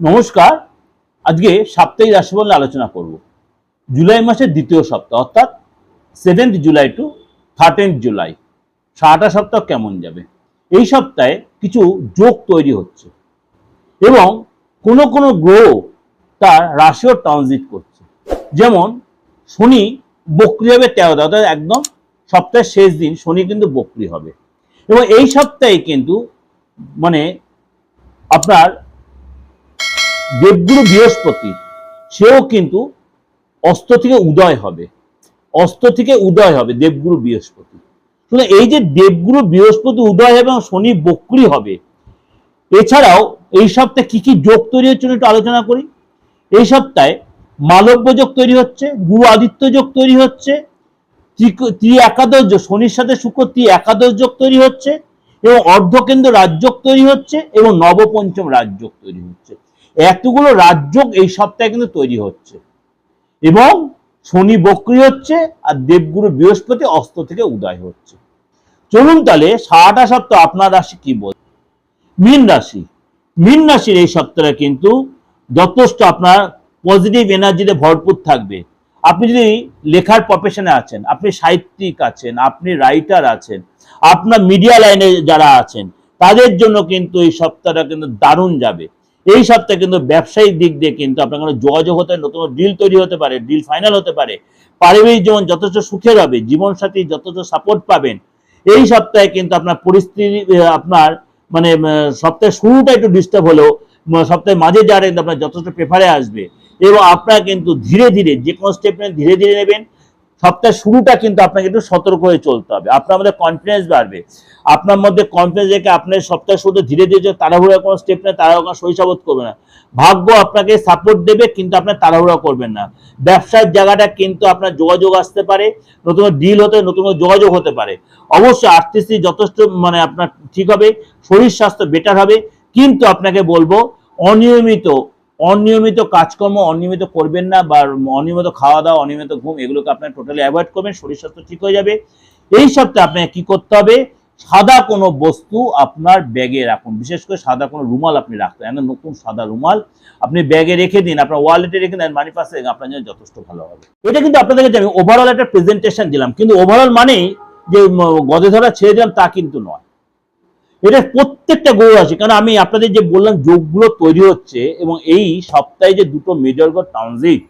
নমস্কার। আজকে সাপ্তাহিক রাশিফল আলোচনা করব। জুলাই মাসের দ্বিতীয় সপ্তাহ, অর্থাৎ seventh July to thirteenth July সারাটা সপ্তাহ কেমন যাবে? এই সপ্তাহে কিছু যোগ তৈরি হচ্ছে এবং কোনো কোনো গ্রহ তার রাশিও ট্রানজিট করছে। যেমন শনি বক্রি হবে তেরো অর্থাৎ একদম সপ্তাহের শেষ দিন শনি কিন্তু বক্রি হবে। এবং এই সপ্তাহে কিন্তু মানে আপনার দেবগুরু বৃহস্পতি, সেও কিন্তু অস্ত থেকে উদয় হবে। অস্ত থেকে উদয় হবে দেবগুরু বৃহস্পতি। শুধু এই যে দেবগুরু বৃহস্পতি উদয় হবে এবং শনি বক্রি হবে, এছাড়াও এই সপ্তাহে কি কি যোগ তৈরি হচ্ছে একটু আলোচনা করি। এই সপ্তাহে মালব্য যোগ তৈরি হচ্ছে, গুরু আদিত্য যোগ তৈরি হচ্ছে ত্রি একাদশ যোগ, শনির সাথে শুক্র ত্রি একাদশ যোগ তৈরি হচ্ছে, এবং অর্ধকেন্দ্র রাজযোগ তৈরি হচ্ছে, এবং নবপঞ্চম রাজযোগ তৈরি হচ্ছে। এতগুলো রাজযোগ এই সপ্তাহে কিন্তু তৈরি হচ্ছে। এবং শনি বক্রি হচ্ছে আর দেবগুরু বৃহস্পতি অস্ত থেকে উদয় হচ্ছে। চলুন তাহলে সারাটা সপ্তাহ আপনার রাশি কি বল? মীন রাশি। মীন রাশির এই সপ্তাহে কিন্তু যথেষ্ট আপনার পজিটিভ এনার্জিতে ভরপুর থাকবে। আপনি যদি লেখার প্রফেশনে আছেন, আপনি সাহিত্যিক আছেন, আপনি রাইটার আছেন, আপনার মিডিয়া লাইনে যারা আছেন, তাদের জন্য কিন্তু এই সপ্তাহটা কিন্তু দারুণ যাবে। এই সপ্তাহে কিন্তু ব্যবসায়িক দিক দিয়ে কিন্তু আপনার কোনো যোগাযোগ হতে নতুন ডিল তৈরি হতে পারে ডিল ফাইনাল হতে পারে, পারিবারিক জীবন যথেষ্ট সুখের হবে, জীবনসাথী যথেষ্ট সাপোর্ট পাবেন। এই সপ্তাহে কিন্তু আপনার পরিস্থিতি আপনার মানে সপ্তাহের শুরুটা একটু ডিস্টার্ব হলেও সপ্তাহের মাঝে যারা কিন্তু আপনার যথেষ্ট প্রেফারে আসবে। এবং আপনারা কিন্তু ধীরে ধীরে, যে কোনো স্টেপ ধীরে ধীরে নেবেন সপ্তাহের শুরুটা কিন্তু আপনাকে একটু সতর্ক হয়ে চলতে হবে। আপনার মধ্যে কনফিডেন্স বাড়বে। আপনার মধ্যে কনফিডেন্স রেখে আপনার সপ্তাহের শুরুতে ধীরে ধীরে তাড়াহুড়া কোনো স্টেপ নেয় তাড়াহুড়া কোনো করবে না। ভাগ্য আপনাকে সাপোর্ট দেবে, কিন্তু আপনার তাড়াহুড়া করবেন না। ব্যবসার জায়গাটা কিন্তু আপনার যোগাযোগ আসতে পারে, নতুন ডিল হতে, নতুন যোগাযোগ হতে পারে। অবশ্যই আর্থিক যথেষ্ট মানে আপনার ঠিক হবে, শরীর স্বাস্থ্য বেটার হবে। কিন্তু আপনাকে বলব, অনিয়মিত অনিয়মিত কাজকর্ম, অনিয়মিত করবেন না বা অনিয়মিত খাওয়া দাওয়া, অনিয়মিত ঘুম, এগুলোকে আপনার টোটালি অ্যাভয়েড করবেন, শরীর স্বাস্থ্য ঠিক হয়ে যাবে। এই সপ্তাহে আপনাকে কি করতে হবে? সাদা কোনো বস্তু আপনার ব্যাগে রাখুন। বিশেষ করে সাদা কোনো রুমাল আপনি রাখতে একটা নতুন সাদা রুমাল আপনি ব্যাগে রেখে দিন, আপনার ওয়ালেটে রেখে দেন মানি পাশে আপনার জন্য যথেষ্ট ভালো হবে। এটা কিন্তু আপনাদেরকে আমি ওভারঅল একটা প্রেজেন্টেশন দিলাম। কিন্তু ওভারঅল মানেই যে গদে ধরা ছেড়ে দিলাম তা কিন্তু নয়। এটা প্রত্যেকটা গ্রহ আছে। কারণ আমি আপনাদের যে বললাম, যোগগুলো তৈরি হচ্ছে এবং এই সপ্তাহে যে দুটো মেজর গ্রহ ট্রানজিট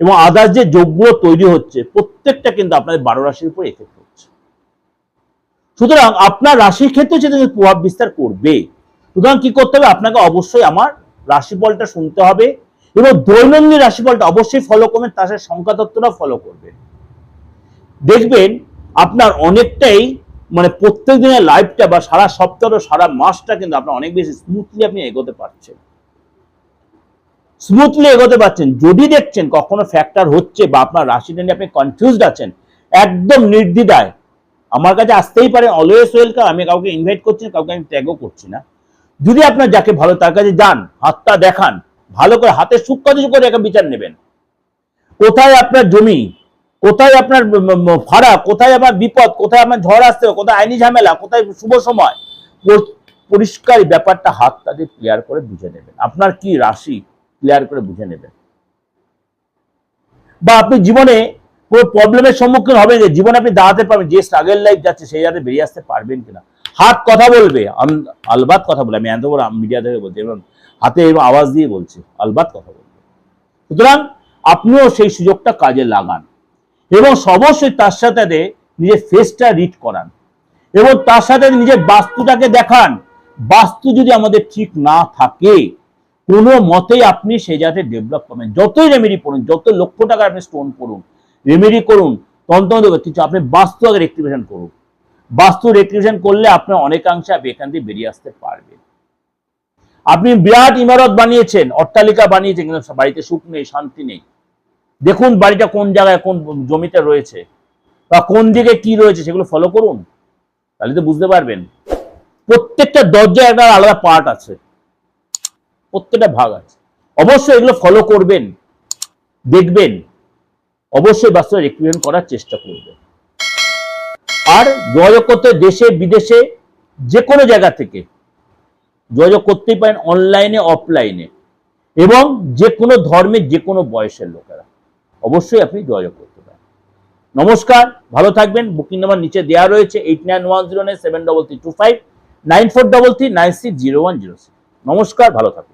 এবং আদার্স যে যোগগুলো তৈরি হচ্ছে, প্রত্যেকটা কিন্তু আপনাদের বারো রাশির উপর এফেক্ট হচ্ছে। সুতরাং আপনার রাশির ক্ষেত্রে সেটা প্রভাব বিস্তার করবে। সুতরাং কি করতে হবে? আপনাকে অবশ্যই আমার রাশিফলটা শুনতে হবে এবং দৈনন্দিন রাশিফলটা অবশ্যই ফলো করবেন, তার সাথে সংখ্যা তত্ত্বটা ফলো করবেন। দেখবেন আপনার অনেকটাই মানে প্রত্যেক দিনের লাইফটা বা সারা সপ্তাহ সারা মাসটা কিন্তু আপনার অনেক বেশি স্মুথলি আপনি এগোতে পারছেন। স্মুথলি এগোতে পারছেন। যদি দেখছেন কখনো ফ্যাক্টর হচ্ছে বা আপনার রাশিটা নিয়ে আপনি কনফিউজড আছেন, একদম নির্দ্বিধায়, আমার কাছে আসতেই পারে অলওয়েজ ওয়েলকাম আমি কাউকে ইনভাইট করছি না, কাউকে আমি ট্যাগও করছি না। যদি আপনার যাকে ভালো, তার কাছে যান, হাতটা দেখান, ভালো করে, হাতে সূক্ষ্ম করে একটা বিচার নেবেন। কোথায় আপনার জমি? কোথায় আপনার ফাড়া কোথায় আপনার বিপদ কোথায় আপনার ঝড় আসতে হবে, কোথায় আইনি ঝামেলা কোথায় শুভ সময়? পর- পরিষ্কার ব্যাপারটা হাত তাদের ক্লিয়ার করে বুঝে নেবেন। আপনার কি রাশি ক্লিয়ার করে বুঝে নেবেন? বা আপনি জীবনে কোনো প্রবলেমের সম্মুখীন হবেন যে জীবনে আপনি দাঁড়াতে পারবেন যে স্ট্রাগল লাইফ যাচ্ছে সেই যাতে বেরিয়ে আসতে পারবেন কিনা? হাত কথা বলবে। আলবাত কথা বলে আমি এত বড় মিডিয়া থেকে বলছি এবং হাতে আওয়াজ দিয়ে বলছি আলবাত কথা বলবে। সুতরাং আপনিও সেই সুযোগটা কাজে লাগান। এবং অবশ্যই তার সাথে নিজের ফেসটা রিড করান। এবং তার সাথে নিজের বাস্তুটাকে দেখান। বাস্তু যদি আমাদের ঠিক না থাকে, কোনো মতেই আপনি সেই জায়গাতে ডেভেলপ করবেন যতই রেমেডি করুন যত লক্ষ টাকা আপনি স্টোন করুন রেমেডি করুন তন্ত্র কিছু আপনি বাস্তু আগে রেক্টিভেশন করুন। বাস্তু রেক্টিভেশন করলে আপনার অনেকাংশে আপনি এখান থেকে বেরিয়ে আসতে পারবেন। আপনি বিরাট ইমারত বানিয়েছেন, অট্টালিকা বানিয়েছেন, কিন্তু বাড়িতে সুখ নেই, শান্তি নেই। দেখুন বাড়িটা কোন জায়গায়, কোন জমিতে রয়েছে বা কোন দিকে কি রয়েছে সেগুলো ফলো করুন, তাহলে তো বুঝতে পারবেন। প্রত্যেকটা দরজায় একটা আলাদা পার্ট আছে, প্রত্যেকটা ভাগ আছে। অবশ্যই এগুলো ফলো করবেন, দেখবেন, অবশ্যই বাস্তবে রেক্টিভেশন করার চেষ্টা করবেন। আর যোগাযোগ করতে দেশে, বিদেশে, যে কোনো জায়গা থেকে যোগাযোগ করতেই পারেন অনলাইনে অফলাইনে এবং যে কোনো ধর্মের যে কোনো বয়সের লোকেরা। অবশ্যই আপনি যোগাযোগ করতে পারেন। নমস্কার, ভালো থাকবেন। বুকিং নাম্বার নিচে দেওয়া রয়েছে eight nine one zero nine seven double three two five nine four double three nine six zero one zero six নমস্কার, ভালো থাকুন